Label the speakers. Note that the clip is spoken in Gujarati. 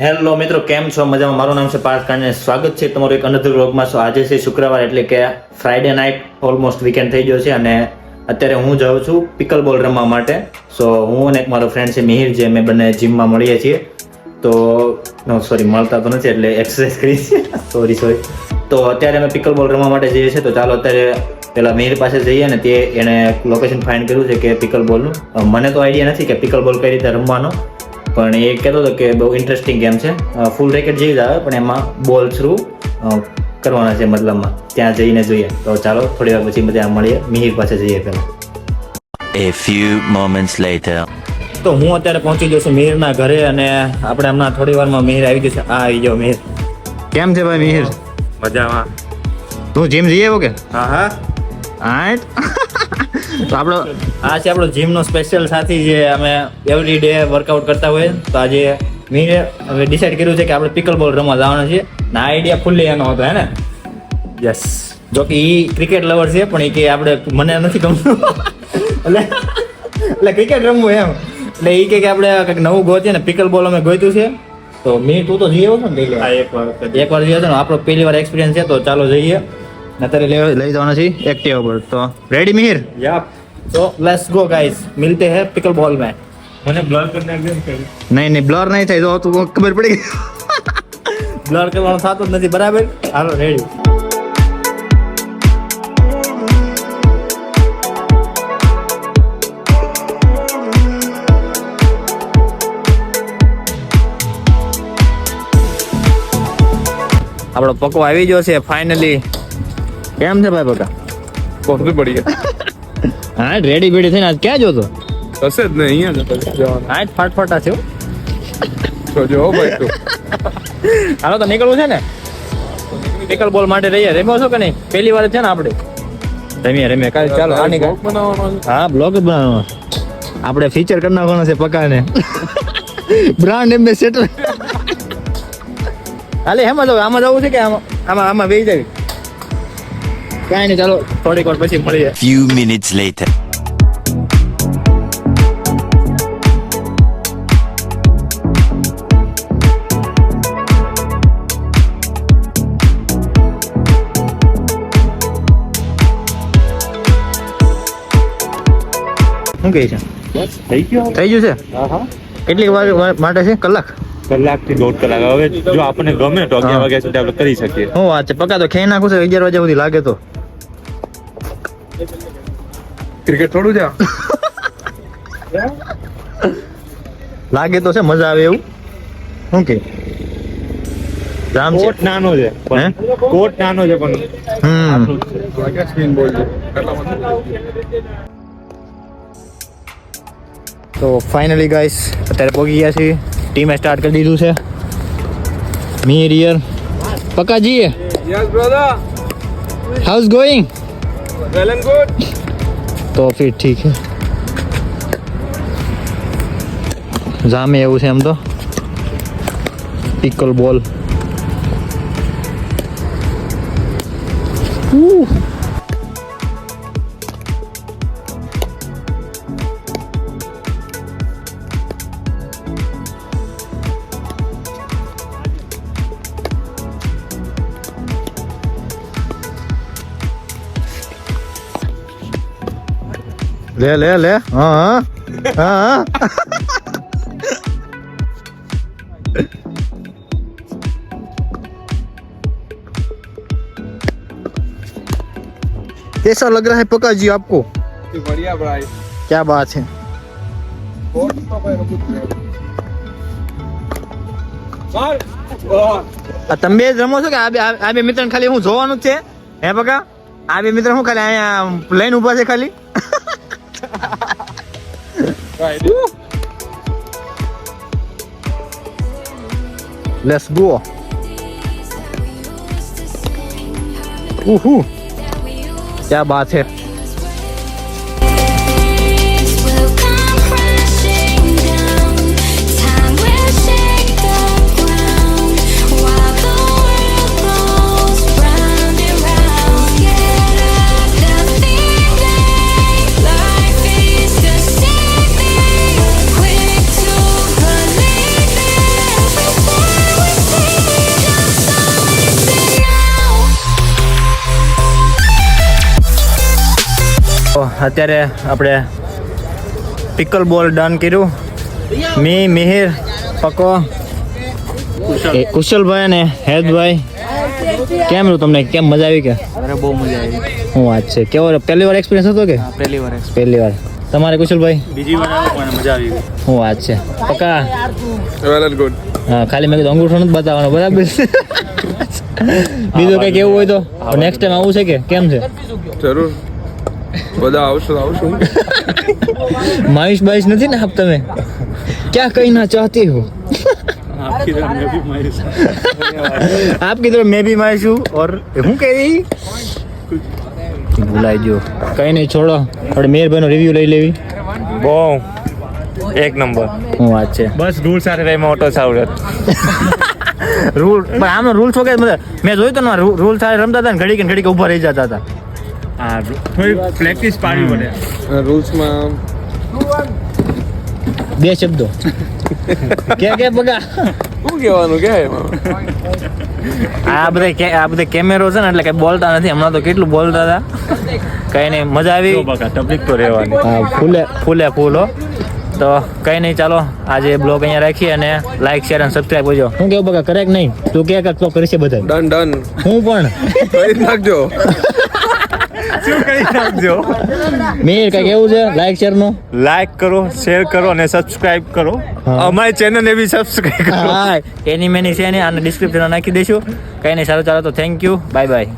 Speaker 1: હેલો મિત્રો, કેમ છો? મજામાં? મારું નામ છે પાર્થ કાને સ્વાગત છે તમારું એક અનધર વ્લોગમાં. સો આજે છે શુક્રવાર એટલે કે ફ્રાઈડે નાઇટ ઓલમોસ્ટ વીકેન્ડ થઈ ગયો છે અને અત્યારે હું જાઉં છું પિકલ બોલ રમવા માટે. સો હું અને એક મારો ફ્રેન્ડ છે મિહિર, જે અમે બંને જીમમાં મળીએ છીએ. તો સોરી મળતા તો નથી એટલે એક્સરસાઇઝ કરી છે. સોરી સોરી તો અત્યારે અમે પિકલ બોલ રમવા માટે જઈએ છીએ. તો ચાલો અત્યારે પેલા મિહિર પાસે જઈએ ને તે એણે લોકેશન ફાઇન્ડ કર્યું છે કે પિકલ બોલનું મને તો આઈડિયા નથી કે પિકલ બોલ કઈ રીતે રમવાનો. પણ એ કહેતો હતો કે બહુ ઇન્ટરેસ્ટિંગ ગેમ છે. ફૂલ રેકેટ જેવી જ આવે પણ એમાં બોલ થ્રુ કરવાના છે મતલબમાં. ત્યાં જઈને જોઈએ. તો ચાલો થોડી વાર પછી બધા મળીએ. મિહિર પાસે જઈએ પહેલાં.
Speaker 2: A few moments later.
Speaker 1: તો હું અત્યારે પહોંચી ગયો છું મિહિરના ઘરે અને આપણે હમણાં થોડી વારમાં મિહિર આવી જશે આ આવી ગયો મિહિર. કેમ છે ભાઈ મિહિર?
Speaker 3: મજામાં.
Speaker 1: તું જીમ જઈએ કે?
Speaker 3: હા હા.
Speaker 1: આઠ તો આપણો આ છે આપણો જીમનો સ્પેશિયલ સાથી જે અમે એવરી ડે વર્કઆઉટ કરતા હોઈએ તો આજે મીરે હવે ડિસાઈડ કર્યું છે કે આપણે પિકલ બોલ રમવા જવાનો છે ના આઈડિયા ફૂલ્લી એનો હતો હે ને? યસ જો કે એ ક્રિકેટ લવર છે પણ એ કે આપણે મને નથી ગમતું. એટલે એટલે ક્રિકેટ રમવું એમ. એટલે એ કે કે આપણે કંઈક નવું ગોતીએ ને પિકલ બોલ અમે ગોત્યું છે. તો મેં તું તો જઈ આવ્યો છો ને
Speaker 3: આ એક વાર
Speaker 1: એક વાર જઈ આવ્યો ને? આપણો પહેલી વાર એક્સપિરિયન્સ છે તો ચાલો જઈએ. નતરે લઈ લઈ જવાના છે એક્ટિવા પર. તો રેડી મિહિર
Speaker 3: યપ
Speaker 1: તો લેટ્સ ગો ગાઈસ મિલતે હે પિકલ બોલ મે.
Speaker 3: મને બ્લર કરને એકદમ
Speaker 1: નહીં નહીં બ્લર નહીં થાય. તો તો ખબર પડી ગઈ. બ્લર કરવાનો થતો જ નથી. બરાબર? હાલો રેડી આપણો પકવા આવી ગયો છે ફાઇનલી કેમ છે ભાઈ
Speaker 3: બકા? બહુ ગયા
Speaker 1: હા રેડી બેડી થઈને આજ ક્યાં જોતો?
Speaker 3: હશે જ ને અહીંયા જ પછી જવાનું.
Speaker 1: આજ ફાટફાટા છે
Speaker 3: તો જો ભાઈ તું.
Speaker 1: હાલો તો નીકળવું છે ને? નીકળ બોલ માટે રહીએ રમ્યો છો કે નહીં? પહેલી વાર છે ને આપણે? રમીએ રમીએ. કાલે ચાલો આ નીકળ
Speaker 3: Vlog બનાવવાનો છે?
Speaker 1: હા બ્લોગ જ બનાવવાનો. આપણે ફીચર કરી નાખવાનો છે પકાને. બ્રાન્ડ એમ્બેસેડર હાલે હેમાં જવું આમાં જવું છે કે આમાં? આમાં આમાં બેસી જાવી? કાંઈ નહીં ચાલો થોડીક વાર પછી મળીએ.
Speaker 2: ફ્યુ મિનિટ્સ લેટર
Speaker 1: શું કહે છે?
Speaker 3: થઈ ગયો
Speaker 1: થઈ ગયું છે?
Speaker 3: હા હા.
Speaker 1: કેટલી વાર વાર માટે છે? કલાક?
Speaker 3: કલાકથી દોઢ કલાક. હવે જો આપણને ગમે તો અગિયાર વાગ્યા સુધી આપણે કરી શકીએ.
Speaker 1: હું વાત છે. પકા તો ખેઈ નાખું છે અગિયાર વાગ્યા સુધી લાગે તો.
Speaker 3: ક્રિકેટ થોડું છે?
Speaker 1: લાગે તો છે મજા આવે એવું. શું કે? રામ છે?
Speaker 3: કોટ નાનો છે કોટ નાનો છે પણ
Speaker 1: હમ.
Speaker 3: સ્પિન બોલ છે.
Speaker 1: તો ફાઇનલી ગાઈસ અત્યારે પહોંચી ગયા છીએ. ટીમે સ્ટાર્ટ કરી દીધું છે. મી રિયર પકાજી
Speaker 3: yes brother
Speaker 1: how's going
Speaker 3: well and good
Speaker 1: તો ફિર ઠીક છે જામે એવું છે એમ તો. પિકલ બોલ લે લે લે હા હા હા कैसा लग रहा है पका जी आपको
Speaker 3: बढ़िया भाई
Speaker 1: क्या बात है
Speaker 3: કોટ માં ભાઈ રમવું છે માર ઓહ
Speaker 1: આ તમે બે જ રમો છો કે આ બે આ બે મિત્ર ખાલી હું જોવાનું જ છે હે પકા આ બે મિત્ર હું ખાલી અહીંયા લઈને ઊભા છે ખાલી
Speaker 3: right.
Speaker 1: Let's go. Woohoo. क्या बात है અત્યારે આપણે પિકલ બોલ ડન કર્યું. મી મિહિર પકો કુશલભાઈ અને હેદભાઈ કેમ રહ્યું તમને? કેમ મજા આવી કે?
Speaker 4: અરે બહુ મજા આવી.
Speaker 1: હું વાત છે. કેવો? પહેલી વાર એક્સપિરિયન્સ હતો કે?
Speaker 4: પહેલી વાર
Speaker 1: પહેલી વાર. તમારે કુશલભાઈ?
Speaker 4: બીજી વાર પણ મજા આવી ગઈ.
Speaker 1: હું વાત છે. પકા?
Speaker 3: વેલ એન્ડ ગુડ
Speaker 1: હા ખાલી મેં કીધું અંગૂઠો નથી બતાવવાનો બરાબર બીજું કઈ કેવું હોય તો? નેક્સ્ટ ટાઈમ આવું છે કે? કેમ છે?
Speaker 3: જરૂર. બધા આવશો આવશું.
Speaker 1: માયુસ બાયુસ નથી ને આપ તમે? ક્યાં કઈ ના ચાહતી હો? આપ તરફ મે ભી માયુસ હું ઓર હું કહી રહી? ભૂલાઈ ગયો. કઈ નહીં છોડો. આપણે મહેરબાનો રિવ્યુ લઈ લેવી.
Speaker 5: બહુ. એક નંબર.
Speaker 1: હું વાત છે.
Speaker 5: બસ રૂલ સાથે રહીમાં ઓટો સાવડત
Speaker 1: રૂલ પણ રૂલ રૂલ્સ વગેરે મેં જોયું તો ને રૂલ સાથે રમતા હતા ને ઘડીક ઘડીક ઊભા રહી જતા હતા.
Speaker 5: હા થોડી પ્રેક્ટિસ પાડવી પડે
Speaker 3: રૂલ્સમાં
Speaker 1: બે શબ્દો. કે કે બગા?
Speaker 3: શું કહેવાનું કે
Speaker 1: આ બધા કે- આ બધા કેમેરો છે ને એટલે કઈ બોલતા નથી. હમણાં તો કેટલું બોલતા હતા. કઈ નહીં મજા આવી.
Speaker 5: તકલીફ તો રહેવાની.
Speaker 1: ફૂલે ફૂલે ફૂલ હો. તો કઈ નહીં ચાલો આજે બ્લોગ અહીંયા રાખીએ અને લાઈક શેર અને સબસ્ક્રાઈબ કરજો. હું કેવું બગા કરે કે નહીં? તું કે કે તો કરીશે બધા
Speaker 3: ડન ડન
Speaker 1: હું પણ.
Speaker 3: કરી નાખજો.
Speaker 5: શું કરી નાખજો
Speaker 1: મીર કઈ કેવું છે? લાઈક શેરનું?
Speaker 5: લાઈક કરો શેર કરો અને સબસ્ક્રાઇબ કરો. અમારી ચેનલ ચેનલને બી સબસ્ક્રાઇબ કરો.
Speaker 1: હા એની મેની છે ને આને ડિસ્ક્રિપ્શન નાખી દઈશું. કઈ નહીં સારું ચાલો તો થેન્ક યુ બાય બાય